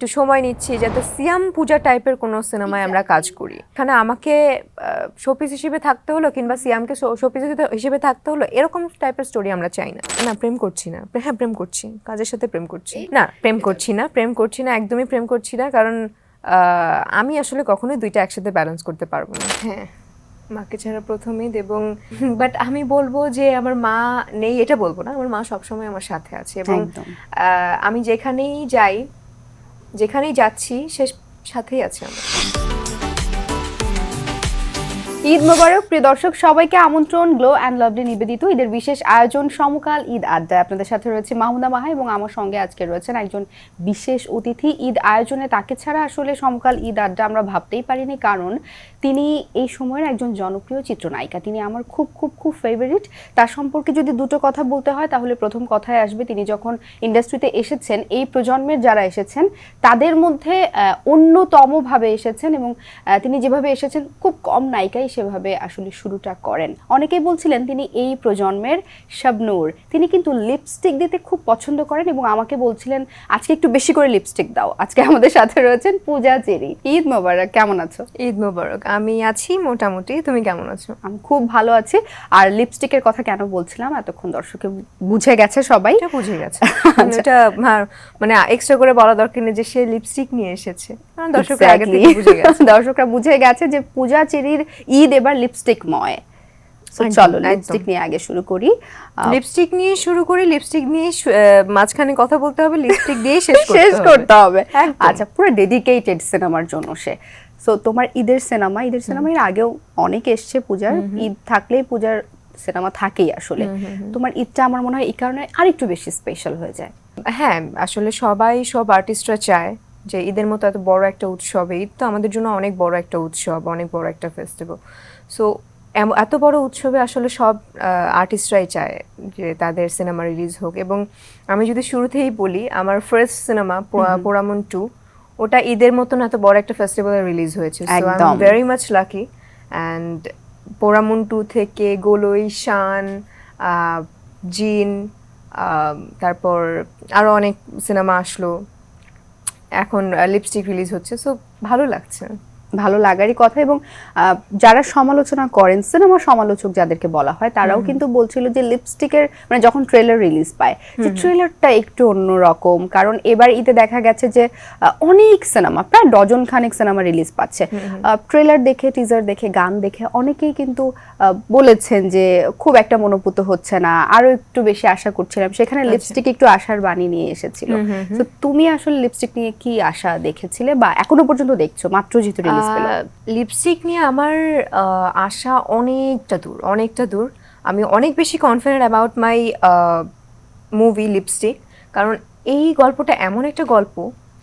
একটু সময় নিচ্ছি যাতে সিয়াম পূজা টাইপের কোনো সিনেমায় আমরা কাজ করি। এখানে আমাকে শোপিস হিসেবে থাকতে হলো কিংবা সিয়ামকে শোপিস হিসেবে থাকতে হলো এরকম টাইপের স্টোরি আমরা চাই না। না প্রেম করছি না। হ্যাঁ প্রেম করছি। কাজের সাথে প্রেম করছি। না প্রেম করছি না। প্রেম করছি না একদমই প্রেম করছি না কারণ আমি আসলে কখনোই দুইটা একসাথে ব্যালেন্স করতে পারব না। হ্যাঁ। মাকে ছাড়া প্রথম ঈদ এবং বাট আমি বলব যে আমার মা নেই এটা বলব না আমার মা সবসময় আমার সাথে আছে এবং আমি যেখানেই যাই যেখানেই যাচ্ছি, সে সাথেই আছে আমরা। ঈদ মোবারক। প্রিয় দর্শক, সবাইকে আমন্ত্রণ, গ্লো অ্যান্ড লাভলি নিবেদিত ঈদের বিশেষ আয়োজন সমকাল ঈদ আড্ডায় আপনাদের সাথে রয়েছে মাহমুদা মাহা এবং আমার সঙ্গে আজকে রয়েছেন একজন বিশেষ অতিথি। ঈদ আয়োজনে তাকে ছাড়া আসলে সমকাল ঈদ আড্ডা আমরা ভাবতেই পারিনি, কারণ তিনি এই সময়ের একজন জনপ্রিয় চিত্রনায়িকা। তিনি আমার খুব খুব খুব ফেভারিট তার সম্পর্কে যদি দুটো কথা বলতে হয়, তাহলে প্রথম কথায় আসবে তিনি যখন ইন্ডাস্ট্রিতে এসেছেন, এই প্রজন্মের যারা এসেছেন, তাদের মধ্যে অন্যতমভাবে এসেছেন এবং তিনি যেভাবে এসেছেন, খুব কম নায়িকাই সেভাবে আসলে শুরুটা করেন। অনেকেই বলছিলেন তিনি এই প্রজন্মের শাবনূর। তিনি কিন্তু লিপস্টিক দিতে খুব পছন্দ করেন এবং আমাকে বলছিলেন, আজকে একটু বেশি করে লিপস্টিক দাও। আজকে আমাদের সাথে রয়েছেন পূজা চেরি ঈদ মোবারক, কেমন আছো? ঈদ মোবারক। আমি আছি মোটামুটি। তুমি কেমন আছো? আমি খুব ভালো আছি। আর লিপস্টিকের কথা কেন বলছিলাম? এতক্ষণ দর্শকে বুঝে গেছে সবাই। বুঝে গেছে। এটা হ্যাঁ, মানে এক্সট্রা করে বলা দরকার নেই যে সে লিপস্টিক নিয়ে এসেছে। দর্শকরা আগে থেকে বুঝে গেছে। দর্শকরা বুঝে গেছে যে পূজা চেরির ঈদ এবার লিপস্টিক ময়। চলো। লিপস্টিক নিয়ে আগে শুরু করি। লিপস্টিক নিয়ে শুরু করি লিপস্টিক নিয়ে মাঝখানে কথা বলতে হবে লিপস্টিক দিয়ে শেষ করতে শেষ হবে। করতে হবে। একদম। আচ্ছা পুরো ডেডিকেটেড সিনেমার জন্য সে। সো তোমার ঈদের সিনেমা ঈদের সিনেমা এর আগেও অনেক এসছে পূজার। ঈদ থাকলেই পূজার সিনেমা থাকেই আসলে। তোমার ঈদটা আমার মনে হয় এই কারণে আরেকটু বেশি স্পেশাল হয়ে যায়। হ্যাঁ আসলে সবাই সব আর্টিস্টরা চায় যে ঈদের মতো এত বড় একটা উৎসব। ঈদ তো আমাদের জন্য অনেক বড় একটা উৎসব অনেক বড় একটা ফেস্টিভ্যাল সো এত বড় উৎসবে আসলে সব আর্টিস্টরাই চায় যে তাদের সিনেমা রিলিজ হোক। এবং আমি যদি শুরুতেই বলি আমার ফার্স্ট সিনেমা পোড়ামন টু ওটা ঈদের মতন এত বড় একটা ফেস্টিভ্যালে রিলিজ হয়েছে। সো আই একদম। ভেরি মাচ লাকি অ্যান্ড পোড়ামুন্টু টু থেকে গোলই শান জিন তারপর আরও অনেক সিনেমা আসলো। এখন লিপস্টিক রিলিজ হচ্ছে। সো ভালো লাগছে। ভালো লাগারই কথা এবং যারা সমালোচনা করেন সিনেমা সমালোচক যাদেরকে বলা হয় তারাও কিন্তু বলছিল যে লিপস্টিকের মানে যখন ট্রেলার রিলিজ পায় যে ট্রেলারটা একটু অন্যরকম কারণ এবার ঈদে দেখা গেছে যে অনেক সিনেমা প্রায় ডজন খানেক সিনেমা রিলিজ পাচ্ছে। ট্রেলার দেখে টিজার দেখে গান দেখে অনেকেই কিন্তু আহ, বলেছেন যে খুব একটা মনোপুত হচ্ছে না আরও একটু বেশি আশা করছিলাম। সেখানে লিপস্টিক একটু আশার বাণী নিয়ে এসেছিল। তো তুমি আসলে লিপস্টিক নিয়ে কি আশা দেখেছিলে বা এখনও পর্যন্ত দেখছ? মাত্র যেহেতু রিলিজ পেল লিপস্টিক নিয়ে আমার আশা অনেকটা দূর অনেকটা দূর। আমি অনেক বেশি confident about my movie Lipstick কারণ এই গল্পটা এমন একটা গল্প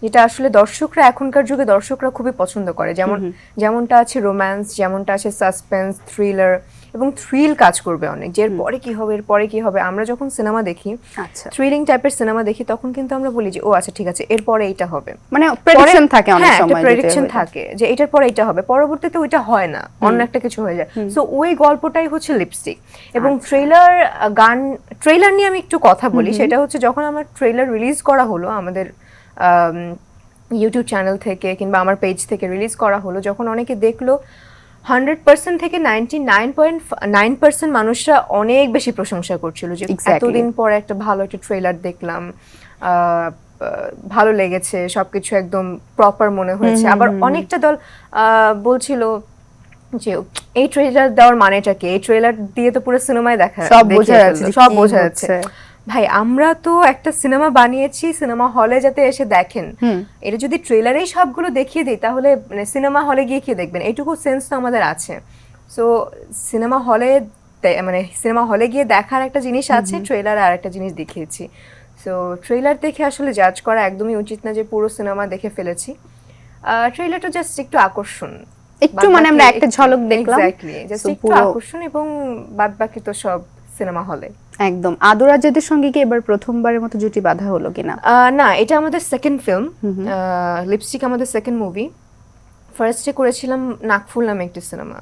যেটা আসলে দর্শকরা এখনকার যুগে দর্শকরা খুবই পছন্দ করে। যেমন যেমনটা আছে রোম্যান্স যেমনটা আছে সাসপেন্স থ্রিলার এবং থ্রিল কাজ করবে অনেক যে এর পরে কি হবে এর পরে কি হবে আমরা যখন সিনেমা দেখি আচ্ছা। থ্রিলিং টাইপের সিনেমা দেখি তখন কিন্তু আমরা বলি যে ও আচ্ছা ঠিক আছে এরপরে এইটা হবে। মানে প্রেডিকশন পরে- থাকে অনেক হ্যাঁ, সময় প্রেডিকশন থাকে যে এটার পরে এটা হবে। পরবর্তীতে ওইটা হয় না অন্য একটা কিছু হয়ে যায়। সো ওই গল্পটাই হচ্ছে লিপস্টিক এবং আচ্ছা। ট্রেলার গান ট্রেলার নিয়ে আমি একটু কথা বলি। সেটা হচ্ছে যখন আমার ট্রেলার রিলিজ করা হলো আমাদের ইউটিউব চ্যানেল থেকে কিংবা আমার পেজ থেকে রিলিজ করা হলো যখন অনেকে দেখল হান্ড্রেড পার্সেন্ট থেকে ninety nine point nine percent মানুষরা অনেক বেশি প্রশংসা করছিল যে এতদিন পর একটা ভালো একটা ট্রেলার দেখলাম ভালো লেগেছে সবকিছু একদম প্রপার মনে হয়েছে। আবার অনেকটা দল আহ, বলছিল যে এই ট্রেলার দেওয়ার মানেটা কি? এই ট্রেলার দিয়ে তো পুরো সিনেমায় দেখা সব বোঝা যাচ্ছে সব বোঝা যাচ্ছে। ভাই আমরা তো একটা সিনেমা বানিয়েছি সিনেমা হলে যাতে এসে দেখেন। এটা যদি ট্রেলারেই সবগুলো দেখিয়ে দিই তাহলে মানে সিনেমা হলে গিয়ে কি দেখবেন। এইটুকু সেন্স তো আমাদের আছে। সো সিনেমা হলে মানে সিনেমা হলে গিয়ে দেখার একটা জিনিস আছে ট্রেলার আর একটা জিনিস দেখিয়েছি। সো ট্রেলার দেখে আসলে জাজ করা একদমই উচিত না যে পুরো সিনেমা দেখে ফেলেছি। ট্রেলারটা জাস্ট একটু আকর্ষণ। একটু মানে আমরা একটা ঝলক দেখলাম। এক্স্যাক্টলি জাস্ট একটু আকর্ষণ এবং বাদ বাকি তো সব সিনেমা হলে। একদম। আদরাজাদের সঙ্গে কি এবার প্রথমবারের মতো জুটি বাঁধা হলো কিনা? না এটা আমাদের সেকেন্ড ফিল্ম লিপস্টিক আমাদের সেকেন্ড মুভি ফার্স্টে করেছিলাম নাকফুল নামে একটি সিনেমা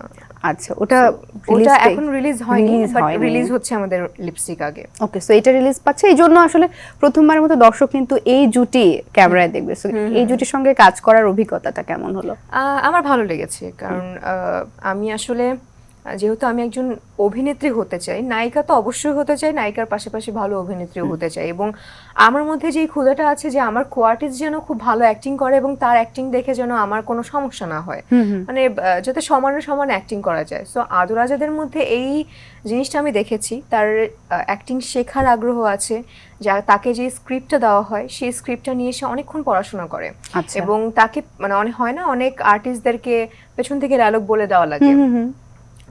আচ্ছা ওটা ওটা এখন রিলিজ হয়নি রিলিজ বাট রিলিজ হচ্ছে আমাদের লিপস্টিক আগে। ওকে সো এটা রিলিজ পাচ্ছে। এই জন্য আসলে প্রথমবারের মতো দর্শক কিন্তু এই জুটি ক্যামেরায় দেখবে। সো এই জুটির সঙ্গে কাজ করার অভিজ্ঞতাটা কেমন হলো? আহ, আমার ভালো লেগেছে কারণ আমি আসলে যেহেতু আমি একজন অভিনেত্রী হতে চাই নায়িকা তো অবশ্যই হতে চাই নায়িকার পাশাপাশি ভালো অভিনেত্রীও হতে চাই। এবং আমার মধ্যে যে ক্ষুদাটা আছে যে আমার কোয়ার্টিস্ট যেন খুব ভালো অ্যাক্টিং করে এবং তার অ্যাক্টিং দেখে যেন আমার কোনো সমস্যা না হয়। মানে যাতে সমানে সমান অ্যাক্টিং করা যায়। সো আদরাজাদের মধ্যে এই জিনিসটা আমি দেখেছি। তার অ্যাক্টিং শেখার আগ্রহ আছে। যা তাকে যে স্ক্রিপ্টটা দেওয়া হয় সেই স্ক্রিপ্টটা নিয়ে সে অনেকক্ষণ পড়াশোনা করে। আচ্ছা। এবং তাকে মানে অনেক হয় না অনেক আর্টিস্টদেরকে পেছন থেকে ডায়লগ বলে দেওয়া লাগে।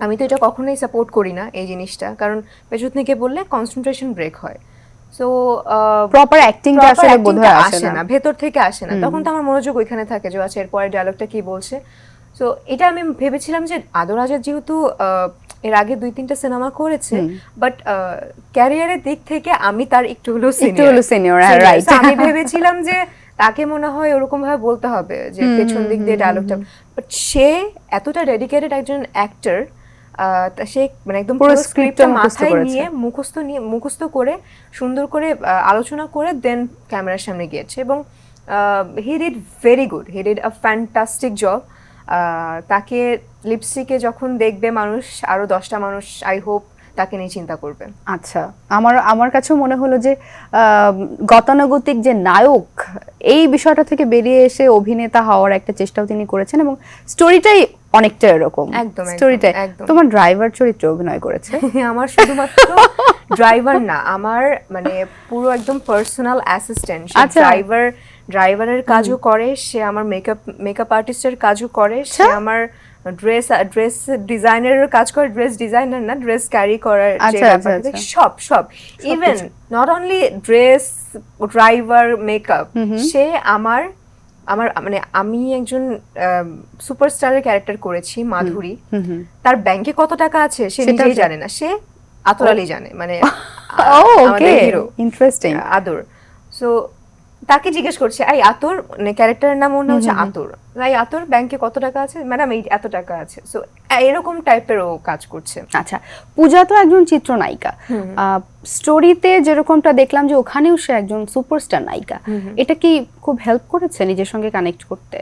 আমি তো এটা কখনোই সাপোর্ট করি না এই জিনিসটা। কারণ পেছন থেকে বললে কনসেন্ট্রেশন ব্রেক হয়। সো প্রপার অ্যাক্টিংটা আসলে বোধহয় আসে না। ভেতর থেকে আসে না। তখন তো আমার মনোযোগ ওইখানে থাকে যে আচ্ছা এরপরে ডায়লগটা কি বলছে? সো এটা আমি ভেবেছিলাম যে আদরাজার যেহেতু আহ, এর আগে দুই তিনটা সিনেমা করেছে বাট ক্যারিয়ারের দিক থেকে আমি তার একটু হলেও একটু Senior. right. So আমি ভেবেছিলাম যে তাকে মনে হয় ওরকম ভাবে বলতে হবে যে পেছন দিক দিয়ে ডায়লগটা বাট সে এতটা ডেডিকেটেড একজন অ্যাক্টর সে মানে একদম পুরো স্ক্রিপ্টটা মাথায় নিয়ে মুখস্থ নিয়ে মুখস্থ করে সুন্দর করে আলোচনা করে দেন ক্যামেরার সামনে গিয়েছে এবং he did very good he did a fantastic job তাকে লিপস্টিকে যখন দেখবে মানুষ আরও দশটা মানুষ আই হোপ তাকে নিয়ে চিন্তা করবে আচ্ছা আমার আমার কাছেও মনে হলো যে গতানুগতিক যে নায়ক এই বিষয়টা থেকে বেরিয়ে এসে অভিনেতা হওয়ার একটা চেষ্টাও তিনি করেছেন এবং স্টোরিটাই অনেকটা এরকম একদম, স্টোরিটাই একদম। তোমার ড্রাইভার চরিত্রে অভিনয় করেছে আমার শুধুমাত্র ড্রাইভার না আমার মানে পুরো একদম পার্সোনাল অ্যাসিস্ট্যান্ট আচ্ছা। ড্রাইভার ড্রাইভারের কাজও করে সে আমার মেকআপ মেকআপ আর্টিস্টের কাজও করে সে আচ্ছা। আমার ড্রেস ড্রেস ডিজাইনারের কাজ করে ড্রেস ডিজাইনার না ড্রেস ক্যারি করার আচ্ছা, আচ্ছা, আচ্ছা। সব সব। Even not only dress driver makeup সে আমার আমার মানে আমি একজন সুপারস্টারের ক্যারেক্টার করেছি মাধুরী। তার ব্যাংকে কত টাকা আছে সে নিজেই জানে। না। সে আতরালি জানে মানে ওকে ইন্টারেস্টিং আদর। সো তাকে জিজ্ঞেস করছে এই আতর? মানে ক্যারেক্টারের নাম মনে হচ্ছে আতর। এই আতর ব্যাংকে কত টাকা আছে? ম্যাডাম এই এত টাকা আছে। সো এরকম টাইপের ও কাজ করছে। আচ্ছা পূজা তো একজন চিত্রনায়িকা। স্টোরিতে যেরকমটা দেখলাম যে ওখানেও সে একজন সুপারস্টার নায়িকা। এটা কি খুব হেল্প করেছে নিজের সঙ্গে কানেক্ট করতে?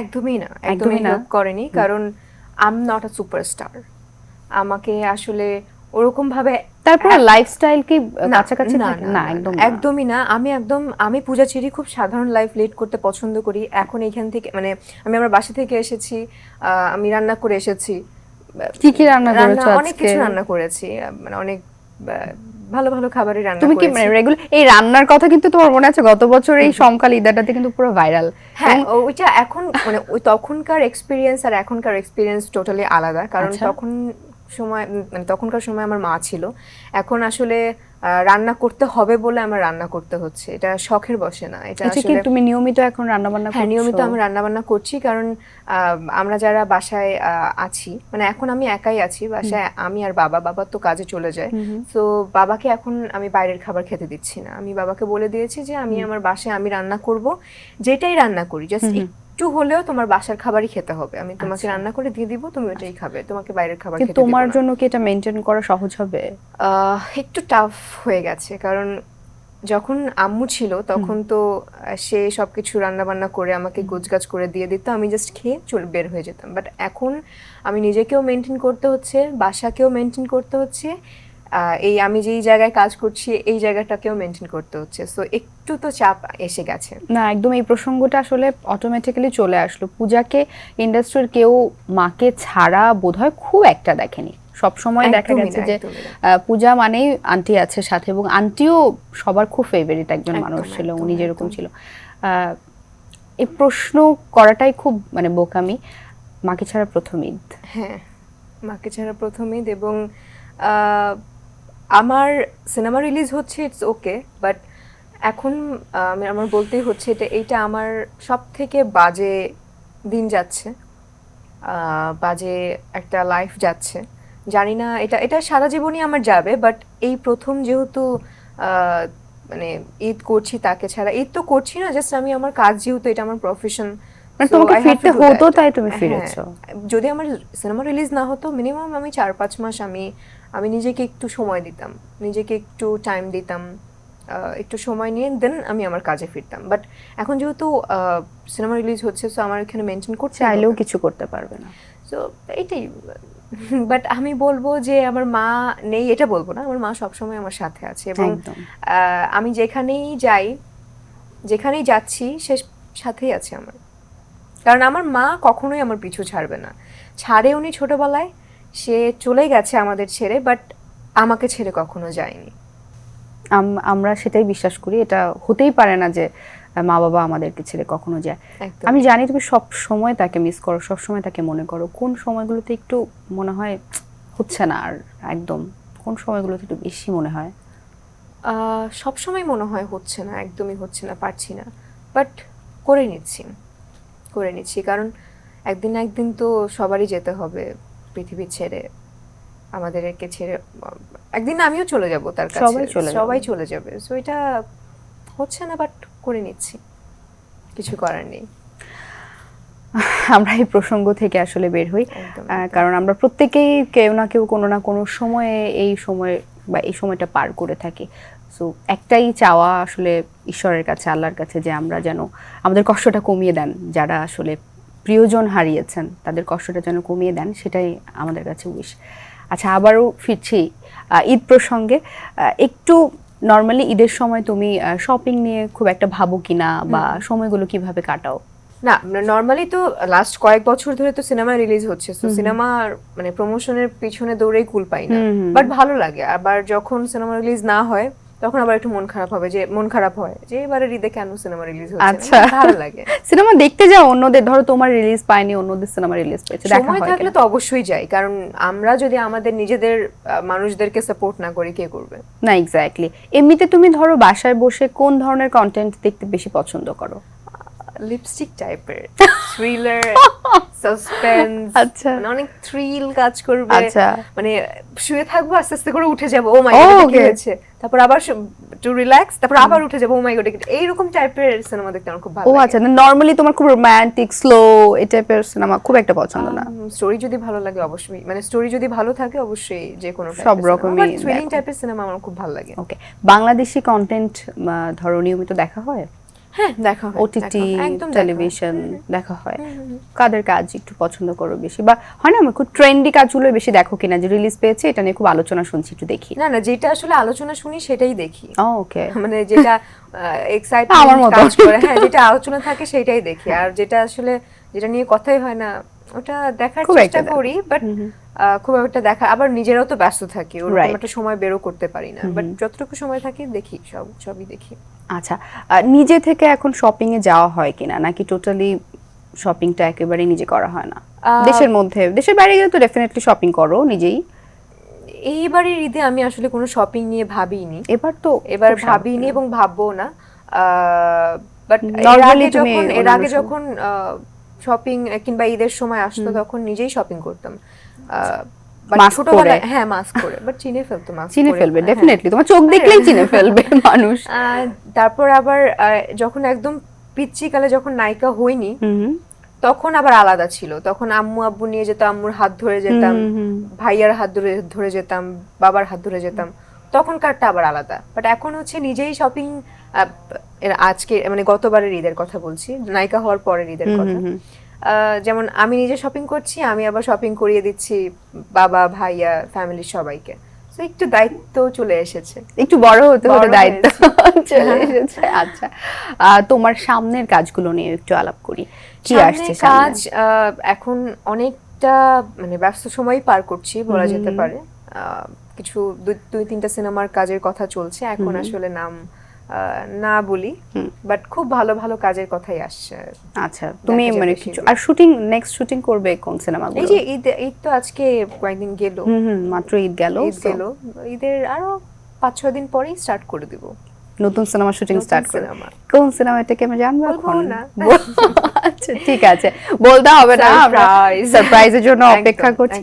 একদমই না একদমই? না? করেনি। কারণ I am not a superstar আমাকে আসলে ওরকম ভাবে তারপরে লাইফস্টাইল কি কাছাকাছি না, না, একদম। একদমই না। আমি একদম আমি পূজা চিরি খুব সাধারণ লাইফ লিড করতে পছন্দ করি। এখন এখান থেকে মানে আমি আমার বাসা থেকে এসেছি আমি রান্না করে এসেছি। কি কি রান্না করেছ অনেক কিছু রান্না করেছি মানে অনেক ভালো ভালো খাবারই রান্না তুমি কি মানে রেগুলার এই রান্নার কথা কিন্তু তোমার মনে আছে? গত বছর এই সমকাল ঈদাটাতে কিন্তু পুরো ভাইরাল হ্যাঁ ওইটা এখন মানে ওই তখনকার এক্সপিরিয়েন্স আর এখনকার এক্সপিরিয়েন্স টোটালি আলাদা। কারণ আচ্ছা। তখন সময় মানে তখনকার সময় আমার মা ছিল। এখন আসলে রান্না করতে হবে বলে আমার রান্না করতে হচ্ছে। এটা শখের বসে না। এটা আচ্ছা কি আসলে তুমি নিয়মিত এখন রান্না বান্না হ্যাঁ নিয়মিত আমি রান্না বান্না করছি কারণ আমরা যারা বাসায় আহ, আছি মানে এখন আমি একাই আছি বাসায় আমি আর বাবা বাবা তো কাজে চলে যায়। তো বাবাকে এখন আমি বাইরের খাবার খেতে দিচ্ছি না। আমি বাবাকে বলে দিয়েছি যে আমি আমার বাসায় আমি রান্না করব যেটাই রান্না করি জাস্ট একটু হলেও তোমার বাসার খাবারই খেতে হবে। আমি তোমাকে রান্না করে দিয়ে দিব তুমি ওটাই খাবে। তোমাকে বাইরের খাবার খেতে তোমার জন্য কি এটা মেনটেন করা সহজ হবে? একটু টাফ হয়ে গেছে। কারণ যখন আম্মু ছিল তখন তো সে সবকিছু রান্না বান্না করে আমাকে গোছগাছ করে দিয়ে দিত আমি জাস্ট খেয়ে চলে বের হয়ে যেতাম। বাট এখন আমি নিজেকেও মেনটেন করতে হচ্ছে বাসাকেও মেনটেন করতে হচ্ছে এই আমি যেই জায়গায় কাজ করছি এই জায়গাটাকেও মেনটেন করতে হচ্ছে। সো একটু তো চাপ এসে গেছে। না একদম এই প্রসঙ্গটা আসলে অটোমেটিক্যালি চলে আসলো। পূজাকে ইন্ডাস্ট্রির কেউ মাকে ছাড়া বোধহয় খুব একটা দেখেনি। সব সময় দেখা গেছে যে পূজা মানেই আন্টি আছে সাথে এবং আন্টিও সবার খুব ফেভারিট একজন মানুষ ছিল উনি যেরকম ছিল। আহ, এই প্রশ্ন করাটাই খুব মানে বোকামি। মাকে ছাড়া প্রথম ঈদ। হ্যাঁ মাকে ছাড়া প্রথম ঈদ এবং আহ, আমার সিনেমা রিলিজ হচ্ছে ইটস ওকে বাট এখন আমার বলতেই হচ্ছে এটা এইটা আমার সব থেকে বাজে দিন যাচ্ছে বাজে একটা লাইফ যাচ্ছে। জানি না এটা এটা সারা জীবনই আমার যাবে বাট এই প্রথম যেহেতু মানে ঈদ করছি তাকে ছাড়া ঈদ তো করছি না জাস্ট আমি আমার কাজ যেহেতু এটা আমার প্রফেশন মানে তোমাকে ফিরতে হতো তাই তুমি হ্যাঁ, ফিরেছো? যদি আমার সিনেমা রিলিজ না হতো মিনিমাম আমি চার পাঁচ মাস আমি আমি নিজেকে একটু সময় দিতাম নিজেকে একটু টাইম দিতাম একটু সময় নিয়ে দেন আমি আমার কাজে ফিরতাম। বাট এখন যেহেতু সিনেমা রিলিজ হচ্ছে সো আমার এখানে মেনটেন করতে চাইলেও কিছু করতে পারবে না। সো এইটাই বাট আমি বলব যে আমার মা নেই এটা বলব না আমার মা সবসময় আমার সাথে আছে এবং আমি যেখানেই যাই যেখানেই যাচ্ছি সে সাথেই আছে আমার। কারণ আমার মা কখনোই আমার পিছু ছাড়বে না। ছাড়ে উনি ছোটবেলায় সে চলে গেছে আমাদের ছেড়ে বাট আমাকে ছেড়ে কখনো যায়নি। আম- আমরা সেটাই বিশ্বাস করি। এটা হতেই পারে না যে মা বাবা আমাদেরকে ছেড়ে কখনো যায়। আমি জানি তুমি সব সময় তাকে মিস করো সব সময় তাকে মনে করো। কোন সময়গুলোতে একটু মনে হয় হচ্ছে না আর একদম? কোন সময়গুলোতে একটু বেশি মনে হয়? সব সবসময় মনে হয় হচ্ছে না একদমই হচ্ছে না পারছি না। বাট করে নিচ্ছি করে নিচ্ছি। কারণ একদিন একদিন তো সবারই যেতে হবে। পৃথিবী ছেড়ে আমাদেরকে ছেড়ে একদিন আমিও চলে যাব তার কাছে। সবাই চলে যাবে। সবাই চলে যাবে। সো এটা হচ্ছে না বাট করে নিচ্ছি। কিছু করার নেই। আমরা এই প্রসঙ্গ থেকে আসলে বের হই। কারণ আমরা প্রত্যেকেই কেউ না কেউ কোনো না কোনো সময়ে এই সময় বা এই সময়টা পার করে থাকি। সো একটাই চাওয়া আসলে ঈশ্বরের কাছে আল্লাহর কাছে যে আমরা যেন আমাদের কষ্টটা কমিয়ে দেন যারা আসলে প্রিয়জন হারিয়েছেন তাদের কষ্টটা যেন কমিয়ে দেন সেটাই আমাদের কাছে উইশ আচ্ছা আবারও ফিরছি ঈদ প্রসঙ্গে। একটু নর্মালি ঈদের সময় তুমি শপিং নিয়ে খুব একটা ভাবো কিনা বা সময়গুলো কীভাবে কাটাও? না নর্মালি তো লাস্ট কয়েক বছর ধরে তো সিনেমা রিলিজ হচ্ছে তো সিনেমার মানে প্রমোশনের পিছনে দৌড়েই কুল পাই না। বাট ভালো লাগে আবার যখন সিনেমা রিলিজ না হয় তখন আবার একটু মন খারাপ হবে যে মন খারাপ হয় যে এবারে ঈদে কেন সিনেমা রিলিজ হচ্ছে? আচ্ছা। ভালো লাগে। সিনেমা দেখতে যাও অন্যদের ধরো তোমার রিলিজ পায়নি অন্যদের সিনেমা রিলিজ পেয়েছে দেখা হয় থাকলে তো অবশ্যই যাই কারণ আমরা যদি আমাদের নিজেদের মানুষদেরকে সাপোর্ট না করি কে করবে? না এক্স্যাক্টলি এমনিতে তুমি ধরো বাসায় বসে কোন ধরনের কন্টেন্ট দেখতে বেশি পছন্দ করো? লিপস্টিক টাইপের থ্রিলার সাসপেন্স আচ্ছা। মানে অনেক থ্রিল কাজ করবে। আচ্ছা। মানে শুয়ে থাকব আস্তে আস্তে করে উঠে যাব। ও মাই Oh, গড কি হয়েছে তারপর আবার টু রিল্যাক্স তারপর আবার উঠে যাব। ও মাই গড এইরকম টাইপের সিনেমা দেখতে আমার খুব ভালো ও আচ্ছা। নর্মালি তোমার খুব রোমান্টিক স্লো এই টাইপের সিনেমা খুব একটা পছন্দ না। স্টোরি যদি ভালো লাগে অবশ্যই। মানে স্টোরি যদি ভালো থাকে অবশ্যই যে কোনো সব রকমই থ্রিলিং টাইপের সিনেমা আমার খুব ভালো লাগে। ওকে বাংলাদেশি কন্টেন্ট ধরো নিয়মিত দেখা হয়? হ্যাঁ দেখা হয় ওটিটি। টেলিভিশন দেখা হয় কাদের কাজ একটু পছন্দ করো বেশি? বা হয় না খুব ট্রেন্ডি কাজগুলো বেশি দেখো কিনা? যে রিলিজ পেয়েছে এটা নিয়ে খুব আলোচনা শুনছি একটু দেখি। না না যেটা আসলে আলোচনা শুনি সেটাই দেখি। ওকে মানে যেটা এক্সাইটমেন্ট কাজ করে হ্যাঁ যেটা আলোচনা থাকে সেটাই দেখি। আর যেটা আসলে যেটা নিয়ে কথাই হয় না ওটা দেখার চেষ্টা করি বাট খুব একটা দেখা আবার নিজেরাও তো ব্যস্ত থাকি ওরকম একটা সময় বেরো করতে পারি না বাট যতটুকু সময় থাকে দেখি সব সবই দেখি। আচ্ছা নিজে থেকে এখন শপিং এ যাওয়া হয় কিনা? নাকি টোটালি শপিংটা একেবারে নিজে করা হয় না? দেশের মধ্যে দেশের বাইরে গেলে তো ডেফিনেটলি শপিং করো নিজেই। এইবারের ঈদে আমি আসলে কোনো শপিং নিয়ে ভাবিনি। এবার তো এবার ভাবিনি এবং ভাববো না। বাট এর আগে যখন এর আগে যখন শপিং কিংবা ঈদের সময় আসতো তখন নিজেই শপিং করতাম। ছোটবেলায় হ্যাঁ মাস্ক করে বাট চিনে ফেলতো মাস্ক চিনে ফেলবে ডেফিনেটলি তোমার চোখ দেখলেই চিনে ফেলবে মানুষ। তারপর আবার যখন একদম যখন নায়িকা হইনি তখন আবার আলাদা ছিল। তখন আম্মু আব্বু নিয়ে যেতাম আম্মুর হাত ধরে যেতাম। ভাইয়ার হাত ধরে ধরে যেতাম বাবার হাত ধরে যেতাম। তখনকারটা আবার আলাদা। বাট এখন হচ্ছে নিজেই শপিং আজকে মানে গতবারের ঈদের কথা বলছি নায়িকা হওয়ার পরের ঈদের কথা। যেমন আমি নিজে শপিং করছি আমি আবার শপিং করিয়ে দিচ্ছি বাবা ভাইয়া ফ্যামিলির সবাইকে। তো একটু দায়িত্ব চলে এসেছে। একটু বড় হতে হতে দায়িত্ব চলে এসেছে। আচ্ছা। তোমার সামনের কাজগুলো নিয়ে একটু আলাপ করি। কি আসছে কাজ এখন অনেকটা মানে ব্যস্ত সময় পার করছি বলা যেতে পারে। কিছু দুই- দুই তিনটা সিনেমার কাজের কথা চলছে। এখন আসলে নাম না বলি বাট খুব ভালো ভালো কাজের কথাই আসছে। আচ্ছা তুমি মানে কিছু আর শুটিং নেক্সট শুটিং করবে কোন সিনেমা এই যে ঈদ ঈদ তো আজকে কয়েকদিন গেল। মাত্র ঈদ গেল ঈদ গেল। ঈদের আরও পাঁচ ছয় দিন পরেই স্টার্ট করে দিব। নতুন সিনেমা শুটিং স্টার্ট করে সিনেমা। কোন সিনেমাটাকে আমি জানব এখন? না। আচ্ছা ঠিক আছে। বলতে হবে না আমরা সারপ্রাইজের জন্য অপেক্ষা করছি।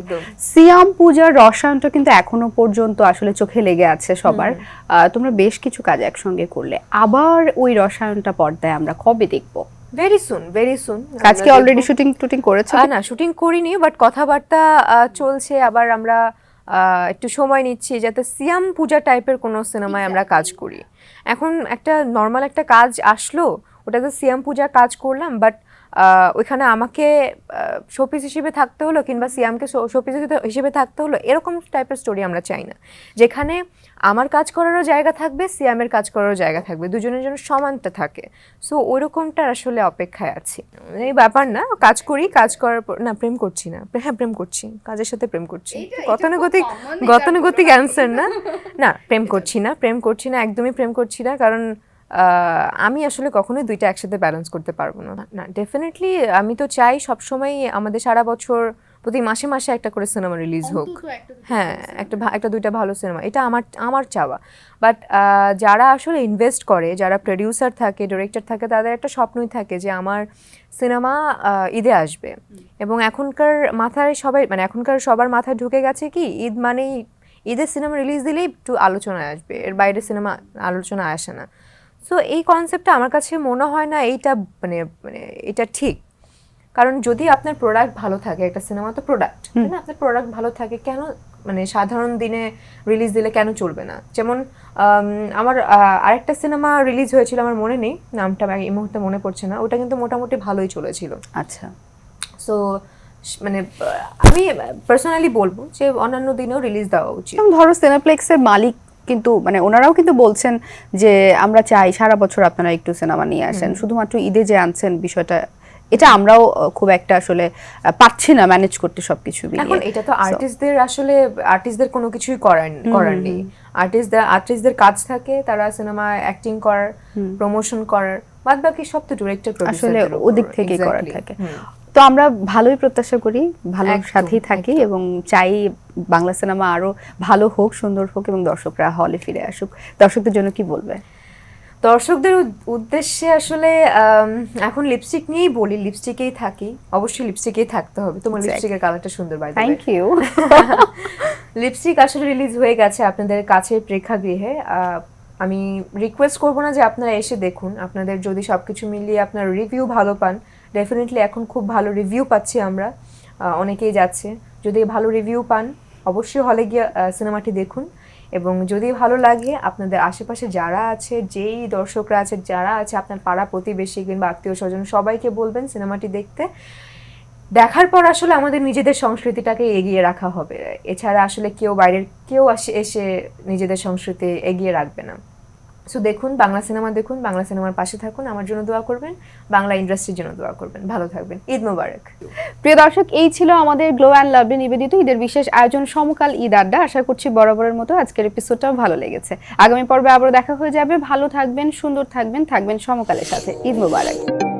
সিয়াম পূজার রসায়নটা কিন্তু এখনও পর্যন্ত আসলে চোখে লেগে আছে সবার। তোমরা বেশ কিছু কাজ একসঙ্গে করলে। আবার ওই রসায়নটা পর্দায় আমরা কবে দেখব? ভেরি সুন ভেরি সুন আজকে অলরেডি শুটিং টুটিং করেছে? না শুটিং করিনি বাট কথাবার্তা চলছে। আবার আমরা একটু সময় নিচ্ছি যাতে সিয়াম পূজা টাইপের কোনো সিনেমায় আমরা কাজ করি। এখন একটা নর্মাল একটা কাজ আসলো ওটা ওটাতে সিএম পূজা কাজ করলাম বাট ওইখানে আমাকে শোপিস হিসেবে থাকতে হলো কিংবা সিয়ামকে শোপিস হিসেবে থাকতে হলো এরকম টাইপের স্টোরি আমরা চাই না। যেখানে আমার কাজ করারও জায়গা থাকবে সিয়ামের কাজ করারও জায়গা থাকবে দুজনের জন্য সমানটা থাকে। সো ওইরকমটার আসলে অপেক্ষায় আছি। এই ব্যাপার না কাজ করি কাজ করার পর না প্রেম করছি না। হ্যাঁ প্রেম করছি কাজের সাথে প্রেম করছি। গতানুগতিক গতানুগতিক অ্যান্সার না? না প্রেম করছি না প্রেম করছি না একদমই প্রেম করছি না কারণ আমি আসলে কখনোই দুইটা একসাথে ব্যালেন্স করতে পারব না। না ডেফিনেটলি আমি তো চাই সবসময় আমাদের সারা বছর প্রতি মাসে মাসে একটা করে সিনেমা রিলিজ হোক। হ্যাঁ একটা একটা দুইটা ভালো সিনেমা এটা আমার আমার চাওয়া। বাট যারা আসলে ইনভেস্ট করে যারা প্রডিউসার থাকে ডিরেক্টর থাকে তাদের একটা স্বপ্নই থাকে যে আমার সিনেমা ঈদে আসবে। এবং এখনকার মাথায় সবাই মানে এখনকার সবার মাথায় ঢুকে গেছে কি ঈদ মানেই ঈদের সিনেমা রিলিজ দিলেই একটু আলোচনায় আসবে এর বাইরে সিনেমা আলোচনা আসে না। সো এই কনসেপ্টটা আমার কাছে মনে হয় না এইটা মানে মানে এটা ঠিক। কারণ যদি আপনার প্রোডাক্ট ভালো থাকে একটা সিনেমা তো প্রোডাক্ট তাই না? আপনার প্রোডাক্ট ভালো থাকে কেন মানে সাধারণ দিনে রিলিজ দিলে কেন চলবে না? যেমন আমার আরেকটা সিনেমা রিলিজ হয়েছিল আমার মনে নেই নামটা এই মুহূর্তে মনে পড়ছে না। ওটা কিন্তু মোটামুটি ভালোই চলেছিল। আচ্ছা। সো মানে আমি পার্সোনালি বলব যে অন্যান্য দিনেও রিলিজ দেওয়া উচিত। ধরো সিনেপ্লেক্সের মালিক কিন্তু মানে ওনারাও কিন্তু বলছেন যে আমরা চাই সারা বছর আপনারা একটু সিনেমা নিয়ে আসেন। শুধুমাত্র ঈদে যে আনছেন বিষয়টা এটা আমরাও খুব একটা আসলে পাচ্ছি না ম্যানেজ করতে সবকিছু এখন এটা তো আর্টিস্টদের আসলে আর্টিস্টদের কোনো কিছুই করার করার নেই আর্টিস্টদের আর্টিস্টদের কাজ থাকে তারা সিনেমা অ্যাক্টিং করার প্রমোশন করার বাদ বাকি সব তো ডিরেক্টর আসলে ওদিক থেকে করা থাকে। তো আমরা ভালোই প্রত্যাশা করি ভালো সাথেই থাকি এবং চাই বাংলা সিনেমা আরও ভালো হোক সুন্দর হোক এবং দর্শকরা হলে ফিরে আসুক। দর্শকদের জন্য কি বলবে? দর্শকদের উদ্দেশ্যে আসলে এখন লিপস্টিক নিয়েই বলি লিপস্টিকেই থাকি। অবশ্যই লিপস্টিকেই থাকতে হবে। তোমার লিপস্টিকের কালারটা সুন্দর বাই থ্যাংক ইউ লিপস্টিক আসলে রিলিজ হয়ে গেছে আপনাদের কাছে প্রেক্ষাগৃহে। আমি রিকোয়েস্ট করব না যে আপনারা এসে দেখুন। আপনাদের যদি সবকিছু মিলিয়ে আপনার রিভিউ ভালো পান ডেফিনেটলি এখন খুব ভালো রিভিউ পাচ্ছি আমরা। অনেকেই যাচ্ছে। যদি ভালো রিভিউ পান, অবশ্যই হলে গিয়ে সিনেমাটি দেখুন। এবং যদি ভালো লাগে, আপনাদের আশেপাশে যারা আছে, যেই দর্শকরা আছে, যারা আছে আপনার পাড়া প্রতিবেশী কিংবা আত্মীয় স্বজন, সবাইকে বলবেন সিনেমাটি দেখতে। দেখার পর আসলে আমাদের নিজেদের সংস্কৃতিটাকে এগিয়ে রাখা হবে। এছাড়া আসলে কেউ বাইরের, কেউ আসে, এসে নিজেদের সংস্কৃতি এগিয়ে রাখবে না। সো দেখুন, বাংলা সিনেমা দেখুন, বাংলা সিনেমার পাশে থাকুন, আমার জন্য দোয়া করবেন, বাংলা ইন্ডাস্ট্রির জন্য দোয়া করবেন। ভালো থাকবেন। ঈদ মোবারক। প্রিয় দর্শক, এই ছিল আমাদের গ্লো অ্যান্ড লাভলি নিবেদিত ঈদের বিশেষ আয়োজন সমকাল ঈদ আড্ডা। আশা করছি বরাবরের মতো আজকের এপিসোডটাও ভালো লেগেছে। আগামী পর্বে আবারও দেখা হয়ে যাবে। ভালো থাকবেন, সুন্দর থাকবেন থাকবেন সমকালের সাথে। ঈদ মোবারক।